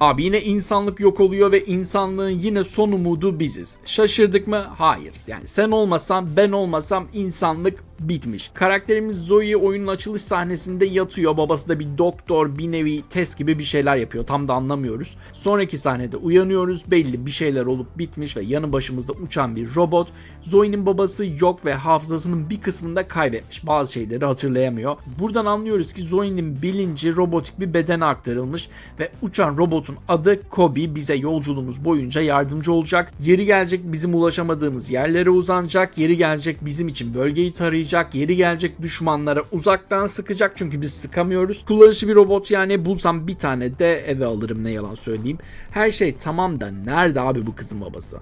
Abi yine insanlık yok oluyor ve insanlığın yine son umudu biziz. Şaşırdık mı? Hayır. Yani sen olmasan ben olmasam insanlık bitmiş. Karakterimiz Zoe oyunun açılış sahnesinde yatıyor. Babası da bir doktor, bir nevi test gibi bir şeyler yapıyor. Tam da anlamıyoruz. Sonraki sahnede uyanıyoruz. Belli bir şeyler olup bitmiş ve yanı başımızda uçan bir robot. Zoe'nin babası yok ve hafızasının bir kısmında kaybetmiş. Bazı şeyleri hatırlayamıyor. Buradan anlıyoruz ki Zoe'nin bilinci robotik bir bedene aktarılmış ve uçan robotun adı Kobe bize yolculuğumuz boyunca yardımcı olacak. Yeri gelecek bizim ulaşamadığımız yerlere uzanacak. Yeri gelecek bizim için bölgeyi tarayacak. Yeri gelecek düşmanlara uzaktan sıkacak çünkü biz sıkamıyoruz. Kullanışlı bir robot yani bulsam bir tane de eve alırım ne yalan söyleyeyim. Her şey tamam da nerede abi bu kızın babası?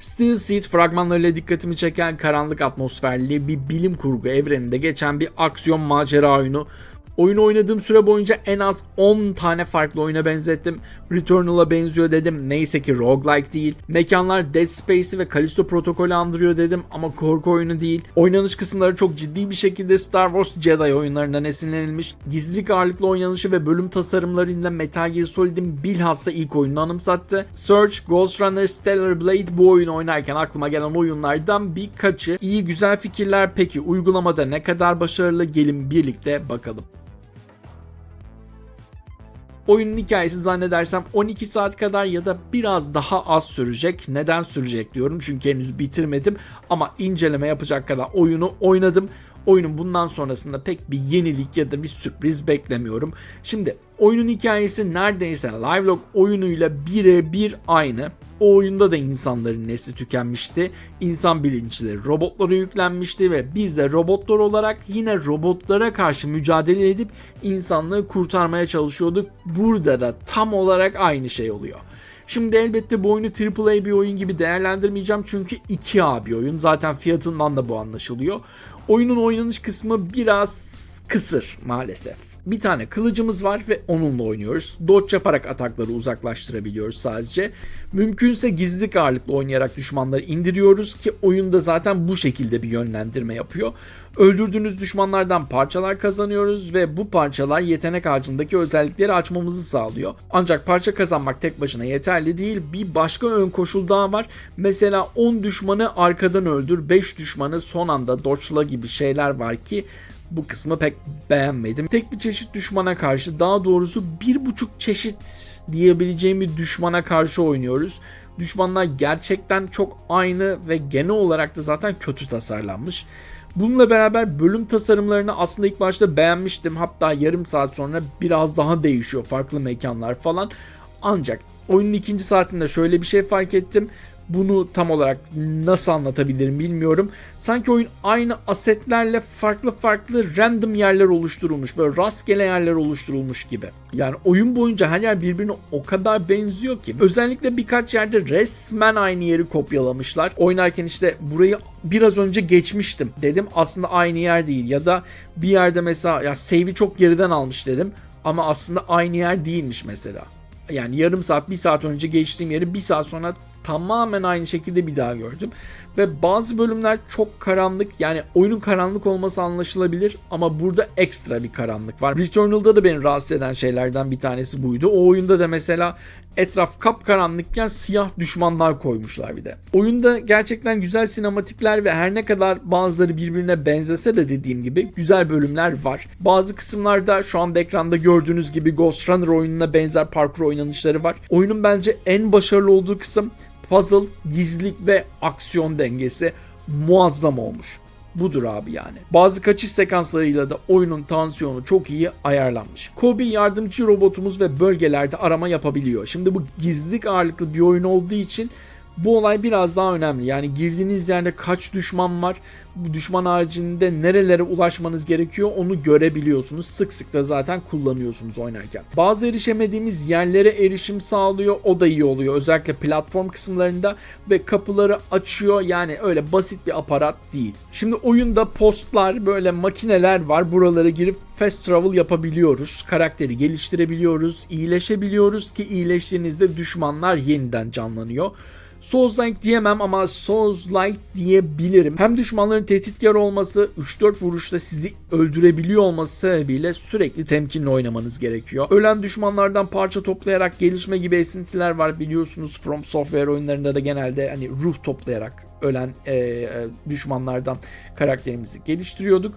Steel Seed fragmanlarıyla dikkatimi çeken karanlık atmosferli bir bilim kurgu evreninde geçen bir aksiyon macera oyunu. Oyunu oynadığım süre boyunca en az 10 tane farklı oyuna benzettim. Returnal'a benziyor dedim. Neyse ki roguelike değil. Mekanlar Dead Space'i ve Callisto Protokol'ü andırıyor dedim ama korku oyunu değil. Oynanış kısımları çok ciddi bir şekilde Star Wars Jedi oyunlarından esinlenilmiş. Gizlilik ağırlıklı oynanışı ve bölüm tasarımlarıyla Metal Gear Solid'in bilhassa ilk oyununu anımsattı. Search, Ghost Runner, Stellar Blade bu oyunu oynarken aklıma gelen oyunlardan birkaçı. İyi güzel fikirler peki uygulamada ne kadar başarılı gelin birlikte bakalım. Oyunun hikayesi zannedersem 12 saat kadar ya da biraz daha az sürecek. Neden sürecek diyorum çünkü henüz bitirmedim ama inceleme yapacak kadar oyunu oynadım. Oyunun bundan sonrasında pek bir yenilik ya da bir sürpriz beklemiyorum. Şimdi oyunun hikayesi neredeyse Livelog oyunuyla birebir aynı. O oyunda da insanların nesli tükenmişti. İnsan bilinçleri robotlara yüklenmişti ve biz de robotlar olarak yine robotlara karşı mücadele edip insanlığı kurtarmaya çalışıyorduk. Burada da tam olarak aynı şey oluyor. Şimdi elbette bu oyunu AAA bir oyun gibi değerlendirmeyeceğim çünkü 2A bir oyun. Zaten fiyatından da bu anlaşılıyor. Oyunun oynanış kısmı biraz kısır maalesef. Bir tane kılıcımız var ve onunla oynuyoruz. Dodge yaparak atakları uzaklaştırabiliyoruz sadece. Mümkünse gizlilik ağırlıklı oynayarak düşmanları indiriyoruz ki oyunda zaten bu şekilde bir yönlendirme yapıyor. Öldürdüğünüz düşmanlardan parçalar kazanıyoruz ve bu parçalar yetenek ağacındaki özellikleri açmamızı sağlıyor. Ancak parça kazanmak tek başına yeterli değil. Bir başka ön koşul daha var. Mesela 10 düşmanı arkadan öldür, 5 düşmanı son anda dodge'la gibi şeyler var ki bu kısmı pek beğenmedim. Tek bir çeşit düşmana karşı daha doğrusu bir buçuk çeşit diyebileceğim bir düşmana karşı oynuyoruz. Düşmanlar gerçekten çok aynı ve genel olarak da zaten kötü tasarlanmış. Bununla beraber bölüm tasarımlarını aslında ilk başta beğenmiştim. Hatta yarım saat sonra biraz daha değişiyor farklı mekanlar falan. Ancak oyunun ikinci saatinde şöyle bir şey fark ettim. Bunu tam olarak nasıl anlatabilirim bilmiyorum. Sanki oyun aynı asetlerle farklı farklı random yerler oluşturulmuş. Böyle rastgele yerler oluşturulmuş gibi. Yani oyun boyunca her yer birbirine o kadar benziyor ki. Özellikle birkaç yerde resmen aynı yeri kopyalamışlar. Oynarken işte burayı biraz önce geçmiştim dedim. Aslında aynı yer değil. Ya da bir yerde mesela ya save'i çok geriden almış dedim. Ama aslında aynı yer değilmiş mesela yani yarım saat bir saat önce geçtiğim yeri bir saat sonra tamamen aynı şekilde bir daha gördüm. Ve bazı bölümler çok karanlık yani oyunun karanlık olması anlaşılabilir ama burada ekstra bir karanlık var. Returnal'da da beni rahatsız eden şeylerden bir tanesi buydu. O oyunda da mesela etraf kapkaranlıkken siyah düşmanlar koymuşlar bir de. Oyunda gerçekten güzel sinematikler ve her ne kadar bazıları birbirine benzese de dediğim gibi güzel bölümler var. Bazı kısımlarda şu anda ekranda gördüğünüz gibi Ghost Runner oyununa benzer parkur oynanışları var. Oyunun bence en başarılı olduğu kısım puzzle, gizlilik ve aksiyon dengesi muazzam olmuş. Budur abi yani. Bazı kaçış sekanslarıyla da oyunun tansiyonu çok iyi ayarlanmış. Kobe yardımcı robotumuz ve bölgelerde arama yapabiliyor. Şimdi bu gizlilik ağırlıklı bir oyun olduğu için bu olay biraz daha önemli. Yani girdiğiniz yerde kaç düşman var, bu düşman haricinde nerelere ulaşmanız gerekiyor onu görebiliyorsunuz. Sık sık da zaten kullanıyorsunuz oynarken. Bazı erişemediğimiz yerlere erişim sağlıyor. O da iyi oluyor. Özellikle platform kısımlarında ve kapıları açıyor. Yani öyle basit bir aparat değil. Şimdi oyunda postlar, böyle makineler var. Buralara girip fast travel yapabiliyoruz. Karakteri geliştirebiliyoruz, iyileşebiliyoruz ki iyileştiğinizde düşmanlar yeniden canlanıyor. Souls-like diyemem ama Souls-like diyebilirim. Hem düşmanların tehditkar olması, 3-4 vuruşta sizi öldürebiliyor olması sebebiyle sürekli temkinli oynamanız gerekiyor. Ölen düşmanlardan parça toplayarak gelişme gibi esintiler var biliyorsunuz. From Software oyunlarında da genelde hani ruh toplayarak ölen e, e, düşmanlardan karakterimizi geliştiriyorduk.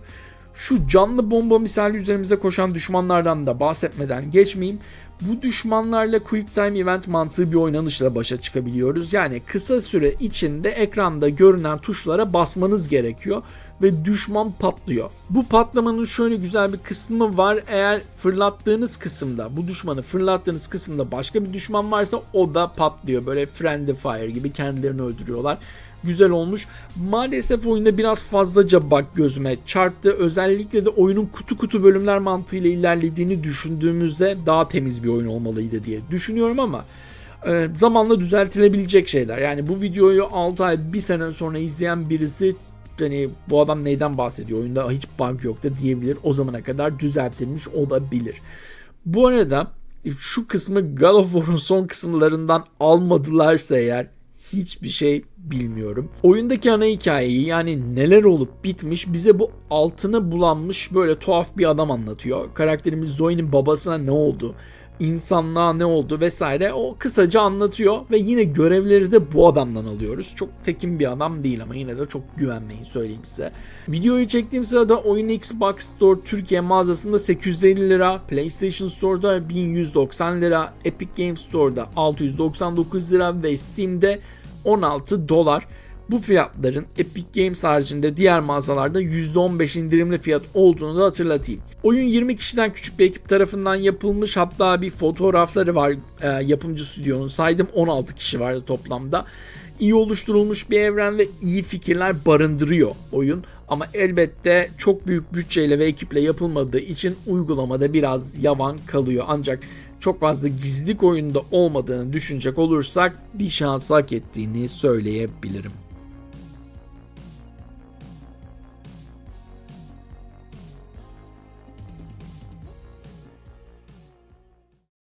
Şu canlı bomba misali üzerimize koşan düşmanlardan da bahsetmeden geçmeyeyim. Bu düşmanlarla Quick Time Event mantığı bir oynanışla başa çıkabiliyoruz. Yani kısa süre içinde ekranda görünen tuşlara basmanız gerekiyor ve düşman patlıyor. Bu patlamanın şöyle güzel bir kısmı var. Eğer fırlattığınız kısımda, bu düşmanı fırlattığınız kısımda başka bir düşman varsa o da patlıyor. Böyle friendly fire gibi kendilerini öldürüyorlar güzel olmuş. Maalesef oyunda biraz fazlaca bug gözüme çarptı. Özellikle de oyunun kutu kutu bölümler mantığıyla ilerlediğini düşündüğümüzde daha temiz bir oyun olmalıydı diye düşünüyorum ama e, zamanla düzeltilebilecek şeyler. Yani bu videoyu 6 ay 1 sene sonra izleyen birisi hani bu adam neyden bahsediyor oyunda hiç bug yok da diyebilir. O zamana kadar düzeltilmiş olabilir. Bu arada şu kısmı God of War'un son kısımlarından almadılarsa eğer hiçbir şey bilmiyorum. Oyundaki ana hikayeyi yani neler olup bitmiş bize bu altına bulanmış böyle tuhaf bir adam anlatıyor. Karakterimiz Zoe'nin babasına ne oldu? İnsanlığa ne oldu vesaire o kısaca anlatıyor ve yine görevleri de bu adamdan alıyoruz. Çok tekin bir adam değil ama yine de çok güvenmeyin söyleyeyim size. Videoyu çektiğim sırada oyun Xbox Store Türkiye mağazasında 850 lira, PlayStation Store'da 1190 lira, Epic Games Store'da 699 lira ve Steam'de 16 dolar. Bu fiyatların Epic Games haricinde diğer mağazalarda %15 indirimli fiyat olduğunu da hatırlatayım. Oyun 20 kişiden küçük bir ekip tarafından yapılmış hatta bir fotoğrafları var e, yapımcı stüdyonun saydım 16 kişi vardı toplamda. İyi oluşturulmuş bir evren ve iyi fikirler barındırıyor oyun. Ama elbette çok büyük bütçeyle ve ekiple yapılmadığı için uygulamada biraz yavan kalıyor. Ancak çok fazla gizlilik oyunda olmadığını düşünecek olursak bir şans hak ettiğini söyleyebilirim.